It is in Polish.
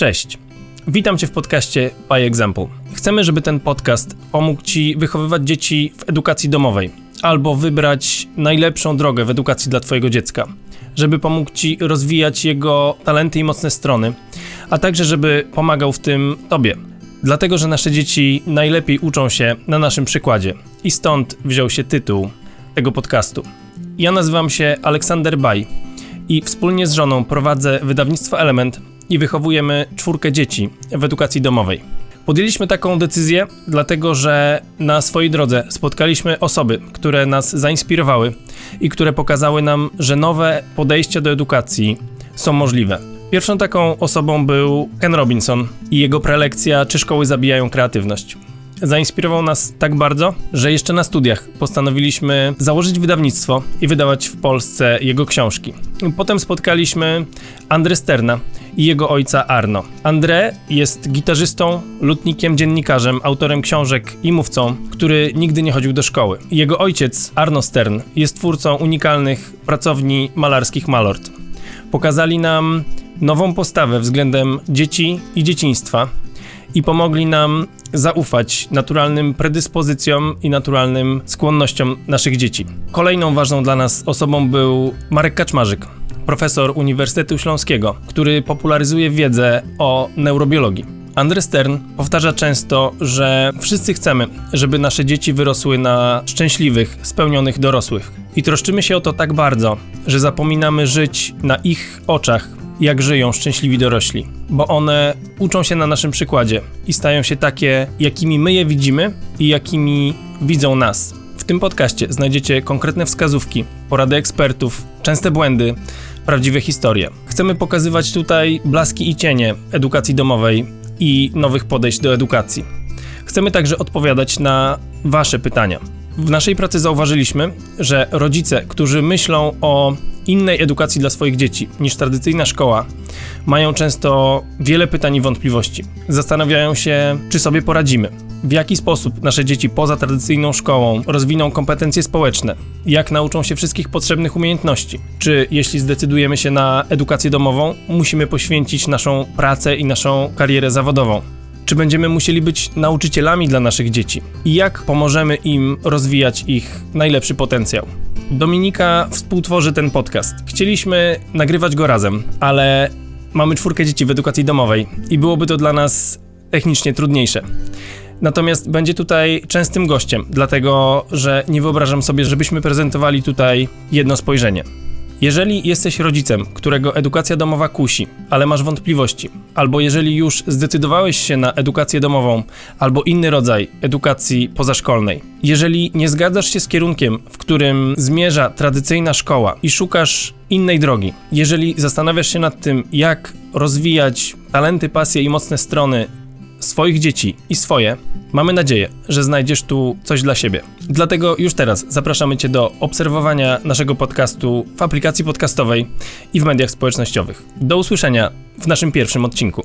Cześć. Witam Cię w podcaście By Example. Chcemy, żeby ten podcast pomógł Ci wychowywać dzieci w edukacji domowej albo wybrać najlepszą drogę w edukacji dla Twojego dziecka, żeby pomógł Ci rozwijać jego talenty i mocne strony, a także żeby pomagał w tym Tobie. Dlatego, że nasze dzieci najlepiej uczą się na naszym przykładzie i stąd wziął się tytuł tego podcastu. Ja nazywam się Aleksander Baj i wspólnie z żoną prowadzę wydawnictwo Element i wychowujemy czwórkę dzieci w edukacji domowej. Podjęliśmy taką decyzję, dlatego że na swojej drodze spotkaliśmy osoby, które nas zainspirowały i które pokazały nam, że nowe podejścia do edukacji są możliwe. Pierwszą taką osobą był Ken Robinson i jego prelekcja Czy szkoły zabijają kreatywność zainspirował nas tak bardzo, że jeszcze na studiach postanowiliśmy założyć wydawnictwo i wydawać w Polsce jego książki. Potem spotkaliśmy André Sterna i jego ojca Arno. André jest gitarzystą, lutnikiem, dziennikarzem, autorem książek i mówcą, który nigdy nie chodził do szkoły. Jego ojciec, Arno Stern, jest twórcą unikalnych pracowni malarskich Malort. Pokazali nam nową postawę względem dzieci i dzieciństwa i pomogli nam zaufać naturalnym predyspozycjom i naturalnym skłonnościom naszych dzieci. Kolejną ważną dla nas osobą był Marek Kaczmarzyk, profesor Uniwersytetu Śląskiego, który popularyzuje wiedzę o neurobiologii. Andrzej Stern powtarza często, że wszyscy chcemy, żeby nasze dzieci wyrosły na szczęśliwych, spełnionych dorosłych. I troszczymy się o to tak bardzo, że zapominamy żyć na ich oczach jak żyją szczęśliwi dorośli, bo one uczą się na naszym przykładzie i stają się takie, jakimi my je widzimy i jakimi widzą nas. W tym podcaście znajdziecie konkretne wskazówki, porady ekspertów, częste błędy, prawdziwe historie. Chcemy pokazywać tutaj blaski i cienie edukacji domowej i nowych podejść do edukacji. Chcemy także odpowiadać na Wasze pytania. W naszej pracy zauważyliśmy, że rodzice, którzy myślą o innej edukacji dla swoich dzieci niż tradycyjna szkoła, mają często wiele pytań i wątpliwości. Zastanawiają się, czy sobie poradzimy. W jaki sposób nasze dzieci poza tradycyjną szkołą rozwiną kompetencje społeczne? Jak nauczą się wszystkich potrzebnych umiejętności? Czy jeśli zdecydujemy się na edukację domową, musimy poświęcić naszą pracę i naszą karierę zawodową? Czy będziemy musieli być nauczycielami dla naszych dzieci? I jak pomożemy im rozwijać ich najlepszy potencjał? Dominika współtworzy ten podcast. Chcieliśmy nagrywać go razem, ale mamy czwórkę dzieci w edukacji domowej i byłoby to dla nas technicznie trudniejsze. Natomiast będzie tutaj częstym gościem, dlatego że nie wyobrażam sobie, żebyśmy prezentowali tutaj jedno spojrzenie. Jeżeli jesteś rodzicem, którego edukacja domowa kusi, ale masz wątpliwości, albo jeżeli już zdecydowałeś się na edukację domową, albo inny rodzaj edukacji pozaszkolnej, jeżeli nie zgadzasz się z kierunkiem, w którym zmierza tradycyjna szkoła i szukasz innej drogi, jeżeli zastanawiasz się nad tym, jak rozwijać talenty, pasje i mocne strony swoich dzieci i swoje, mamy nadzieję, że znajdziesz tu coś dla siebie. Dlatego już teraz zapraszamy Cię do obserwowania naszego podcastu w aplikacji podcastowej i w mediach społecznościowych. Do usłyszenia w naszym pierwszym odcinku.